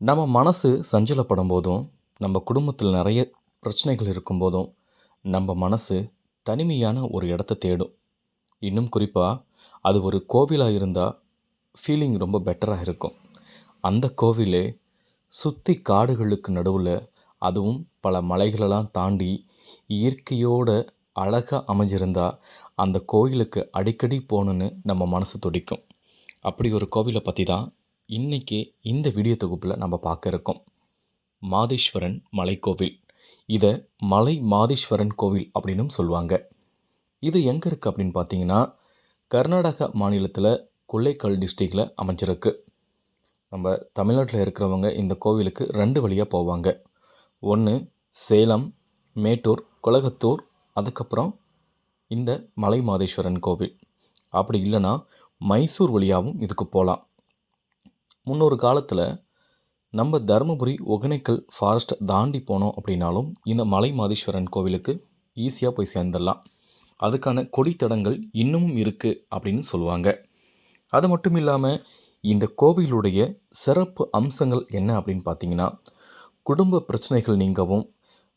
நம்ம மனசு சஞ்சலப்படும் போதும் நம்ம குடும்பத்தில் நிறைய பிரச்சனைகள் இருக்கும்போதும் நம்ம மனசு தனிமையான ஒரு இடத்த தேடும். இன்னும் குறிப்பாக அது ஒரு கோவிலாக இருந்தால் ஃபீலிங் ரொம்ப பெட்டராக இருக்கும். அந்த கோவிலே சுற்றி காடுகளுக்கு நடுவில் அதுவும் பல மலைகளெல்லாம் தாண்டி இயற்கையோட அழகாக அமைஞ்சிருந்தால் அந்த கோயிலுக்கு அடிக்கடி போகணுன்னு நம்ம மனசு துடிக்கும். அப்படி ஒரு கோவிலை பற்றி தான் இன்றைக்கி இந்த வீடியோ தொகுப்பில் நம்ம பார்க்க இருக்கோம். மாதேஸ்வரன் மலைக்கோவில் இதை மலை மாதேஸ்வரன் கோவில் அப்படின்னும் சொல்லுவாங்க. இது எங்கே இருக்குது அப்படின்னு பார்த்தீங்கன்னா கர்நாடகா மாநிலத்தில் கொள்ளைக்கால் டிஸ்ட்ரிக்டில் அமைஞ்சிருக்கு. நம்ம தமிழ்நாட்டில் இருக்கிறவங்க இந்த கோவிலுக்கு ரெண்டு வழியாக போவாங்க. ஒன்று சேலம் மேட்டூர் குலகத்தூர் அதுக்கப்புறம் இந்த மலை மாதேஸ்வரன் கோவில். அப்படி இல்லைன்னா மைசூர் வழியாகவும் இதுக்கு போகலாம் முன்னொரு காலத்தில் நம்ம தருமபுரி ஒகேனக்கல் ஃபாரஸ்ட் தாண்டி போனோம் அப்படின்னாலும் இந்த மலை மாதேஸ்வரன் கோவிலுக்கு ஈஸியாக போய் சேர்ந்துடலாம். அதுக்கான கொடித்தடங்கள் இன்னமும் இருக்குது அப்படின்னு சொல்லுவாங்க. அது மட்டும் இல்லாமல் இந்த கோவிலுடைய சிறப்பு அம்சங்கள் என்ன அப்படின்னு பார்த்தீங்கன்னா குடும்ப பிரச்சனைகள் நீங்கவும்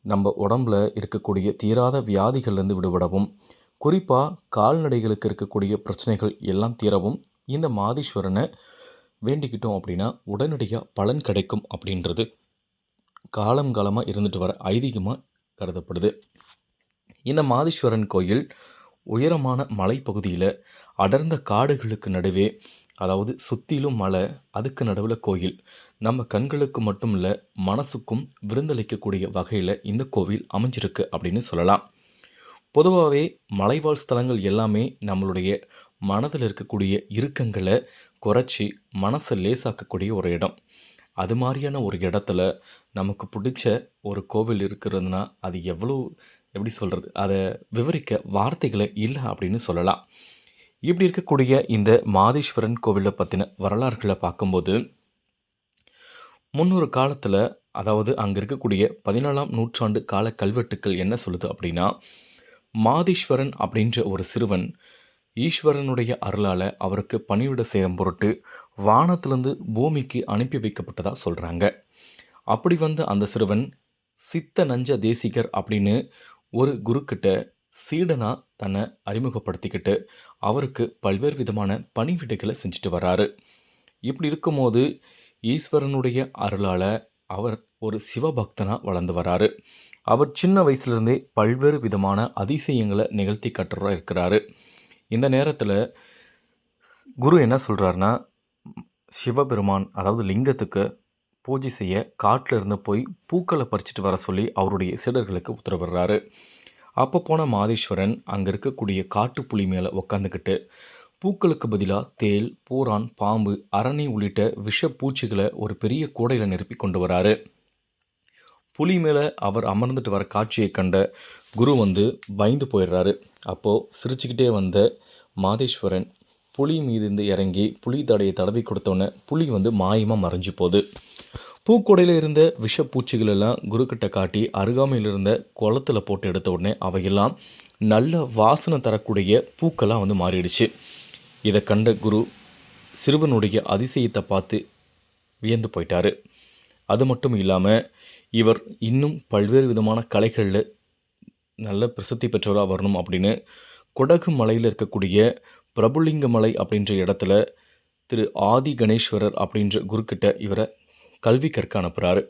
நம்ம உடம்புல இருக்கக்கூடிய தீராத வியாதிகள்லேருந்து விடுபடவும் குறிப்பாக கால்நடைகளுக்கு இருக்கக்கூடிய பிரச்சனைகள் எல்லாம் தீரவும் இந்த மாதீஸ்வரனை வேண்டிக்கிட்டோம் அப்படின்னா உடனடியாக பலன் கிடைக்கும் அப்படின்றது காலம் காலமாக இருந்துட்டு வர ஐதீகமாக கருதப்படுது. இந்த மாதீஸ்வரன் கோயில் உயரமான மலைப்பகுதியில் அடர்ந்த காடுகளுக்கு நடுவே அதாவது சுற்றிலும் மலை அதுக்கு நடுவில் கோயில். நம்ம கண்களுக்கு மட்டும் இல்லை மனசுக்கும் விருந்தளிக்கக்கூடிய வகையில் இந்த கோவில் அமைஞ்சிருக்கு அப்படின்னு சொல்லலாம். பொதுவாகவே மலைவாழ் ஸ்தலங்கள் எல்லாமே நம்மளுடைய மனதில் இருக்கக்கூடிய இறுக்கங்களை குறைச்சி மனசை லேசாக்கக்கூடிய ஒரு இடம். அது மாதிரியான ஒரு இடத்துல நமக்கு பிடிச்ச ஒரு கோவில் இருக்கிறதுனா அது எவ்வளோ எப்படி சொல்கிறது அதை விவரிக்க வார்த்தைகளை இல்லை அப்படின்னு சொல்லலாம். இப்படி இருக்கக்கூடிய இந்த மாதேஸ்வரன் கோவிலை பற்றின வரலாறுகளை பார்க்கும்போது முன்னொரு காலத்தில் அதாவது அங்கே இருக்கக்கூடிய பதினாலாம் நூற்றாண்டு கால கல்வெட்டுக்கள் என்ன சொல்லுது அப்படின்னா மாதீஸ்வரன் அப்படின்ற ஒரு சிறுவன் ஈஸ்வரனுடைய அருளால் அவருக்கு பணிவிட செய்யும் பொருட்டு வானத்திலிருந்து பூமிக்கு அனுப்பி வைக்கப்பட்டதாக சொல்கிறாங்க அப்படி வந்த அந்த சிறுவன் சித்த நஞ்ச தேசிகர் அப்படின்னு ஒரு குருக்கிட்ட சீடனாக தன்னை அறிமுகப்படுத்திக்கிட்டு அவருக்கு பல்வேறு விதமான பணிவிடைகளை செஞ்சுட்டு வர்றாரு இப்படி இருக்கும்போது ஈஸ்வரனுடைய அருளால் அவர் ஒரு சிவபக்தனாக வளர்ந்து வராரு. அவர் சின்ன வயசுலேருந்தே பல்வேறு விதமான அதிசயங்களை நிகழ்த்தி கட்டுறா இருக்கிறாரு. இந்த நேரத்தில் குரு என்ன சொல்கிறாருன்னா சிவபெருமான் அதாவது லிங்கத்துக்கு பூஜை செய்ய காட்டில் இருந்து போய் பூக்களை பறிச்சிட்டு வர சொல்லி அவருடைய சீடர்களுக்கு உத்தரவிடுறாரு. அப்போ போன மாதேஸ்வரன் அங்கே இருக்கக்கூடிய காட்டுப்புலி மேலே உக்காந்துக்கிட்டு பூக்களுக்கு பதிலாக தேல் பூரான் பாம்பு அரணை உள்ளிட்ட விஷ பூச்சிகளை ஒரு பெரிய கூடையில் நிரப்பி கொண்டு வராரு. புலி மேலே அவர் அமர்ந்துட்டு வர காட்சியை கண்ட குரு வந்து பயந்து போயிடுறாரு. அப்போது சிரிச்சுக்கிட்டே வந்த மாதேஸ்வரன் புலி மீது இருந்து இறங்கி புலி தடையை தடவி கொடுத்தோன்னே புலி வந்து மாயமாக மறைஞ்சு போகுது. பூக்கொடையில் இருந்த விஷப்பூச்சிகள் எல்லாம் குருக்கிட்ட காட்டி அருகாமையில் இருந்த குளத்தில் போட்டு எடுத்த உடனே அவையெல்லாம் நல்ல வாசனை தரக்கூடிய பூக்களாக வந்து மாறிடுச்சு. இதை கண்ட குரு சிறுவனுடைய அதிசயத்தை பார்த்து வியந்து போயிட்டாரு. அது மட்டும் இல்லாமல் இவர் இன்னும் பல்வேறு விதமான கலைகளில் நல்ல பிரசித்தி பெற்றவராக வரணும் அப்படின்னு குடகு மலையில் இருக்கக்கூடிய பிரபுலிங்க மலை அப்படின்ற இடத்துல திரு ஆதி கணேஸ்வரர் அப்படின்ற குருக்கிட்ட இவரை கல்வி கற்க அனுப்புகிறாரு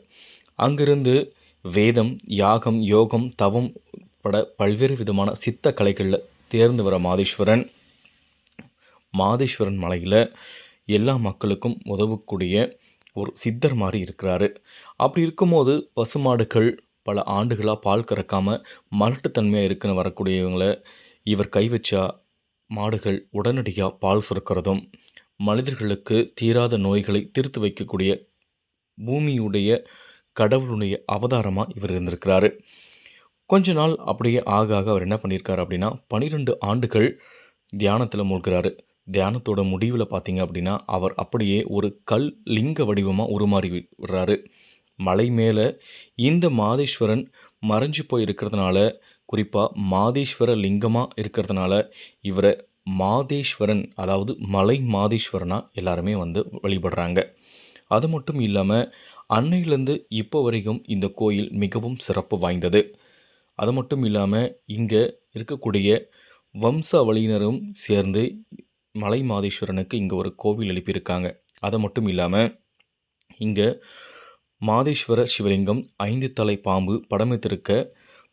அங்கிருந்து வேதம் யாகம் யோகம் தவம் பட பல்வேறு விதமான சித்த கலைகளில் தேர்ந்து வர மாதேஸ்வரன். மாதேஸ்வரன் மலையில் எல்லா மக்களுக்கும் உதவக்கூடிய ஒரு சித்தர் மாதிரி இருக்கிறாரு. அப்படி இருக்கும்போது பசுமாடுகள் பல ஆண்டுகளாக பால் கறக்காமல் மலட்டுத்தன்மையாக இருக்குன்னு வரக்கூடியவங்களை இவர் கை வச்சா மாடுகள் உடனடியாக பால் சுரக்கிறதும் மனிதர்களுக்கு தீராத நோய்களை தீர்த்து வைக்கக்கூடிய பூமியுடைய கடவுளுடைய அவதாரமாக இவர் இருந்திருக்கிறாரு. கொஞ்ச நாள் அப்படியே ஆக ஆக அவர் என்ன பண்ணியிருக்காரு அப்படின்னா பனிரெண்டு ஆண்டுகள் தியானத்தில் மூழ்கிறாரு. தியானத்தோட முடிவில் பார்த்தீங்க அப்படின்னா அவர் அப்படியே ஒரு கல் லிங்க வடிவமாக உருமாறி விடுறாரு. மலை மேலே இந்த மாதேஸ்வரன் மறைஞ்சு போய் இருக்கிறதுனால குறிப்பாக மாதேஸ்வர லிங்கமாக இருக்கிறதுனால இவரை மாதேஸ்வரன் அதாவது மலை மாதேஸ்வரனாக எல்லாருமே வந்து வழிபடுறாங்க. அது மட்டும் இல்லாமல் அன்னையிலேருந்து இப்போ வரைக்கும் இந்த கோயில் மிகவும் சிறப்பு வாய்ந்தது. அது மட்டும் இல்லாமல் இங்கே இருக்கக்கூடிய வம்சாவளியினரும் சேர்ந்து மலை மாதேஸ்வரனுக்கு இங்கே ஒரு கோவில் எழுப்பியிருக்காங்க. அது மட்டும் இல்லாமல் இங்கே மாதேஸ்வர சிவலிங்கம் ஐந்து தலை பாம்பு படமெடுத்திருக்க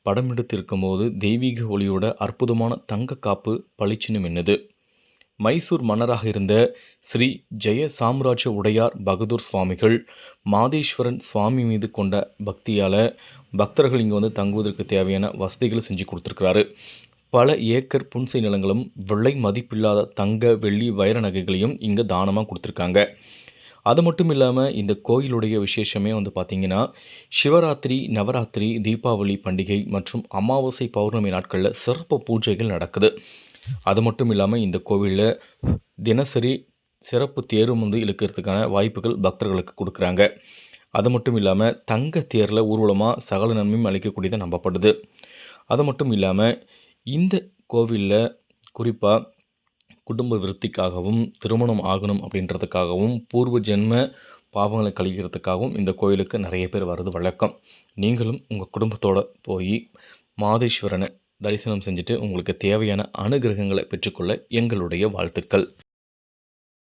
படமெடுத்திருக்கும் போது தெய்வீக ஒளியோட அற்புதமான தங்க காப்பு பளிச்சுன்னு மின்னுது மைசூர் மன்னராக இருந்த ஸ்ரீ ஜெய சாம்ராஜ்ய உடையார் பகதூர் சுவாமிகள் மாதேஸ்வரன் சுவாமி மீது கொண்ட பக்தியால் பக்தர்கள் இங்கே வந்து தங்குவதற்கு தேவையான வசதிகளை செஞ்சு கொடுத்துருக்கிறாரு. பல ஏக்கர் புன்சை நிலங்களும் விலை மதிப்பில்லாத தங்க வெள்ளி வைர நகைகளையும் இங்கே தானமாக கொடுத்துருக்காங்க. அது மட்டும் இல்லாமல் இந்த கோயிலுடைய விசேஷமே வந்து பார்த்திங்கன்னா சிவராத்திரி நவராத்திரி தீபாவளி பண்டிகை மற்றும் அமாவாசை பௌர்ணமி நாட்களில் சிறப்பு பூஜைகள் நடக்குது. அது மட்டும் இல்லாமல் இந்த கோவிலில் தினசரி சிறப்பு தேரும் வந்து இழுக்கிறதுக்கான வாய்ப்புகள் பக்தர்களுக்கு கொடுக்குறாங்க. அது மட்டும் இல்லாமல் தங்க தேரில் ஊர்வலமாக சகல நன்மையும் அளிக்கக்கூடியதை நம்பப்படுது. அது மட்டும் இல்லாமல் இந்த கோவிலில் குறிப்பாக குடும்ப விருத்திக்காகவும் திருமணம் ஆகணும் அப்படின்றதுக்காகவும் பூர்வ ஜென்ம பாவங்களை கழிக்கிறதுக்காகவும் இந்த கோயிலுக்கு நிறைய பேர் வர்றது வழக்கம். நீங்களும் உங்கள் குடும்பத்தோடு போய் மாதேஸ்வரனை தரிசனம் செஞ்சுட்டு உங்களுக்கு தேவையான அனுகிரகங்களை பெற்றுக்கொள்ள எங்களுடைய வாழ்த்துக்கள்.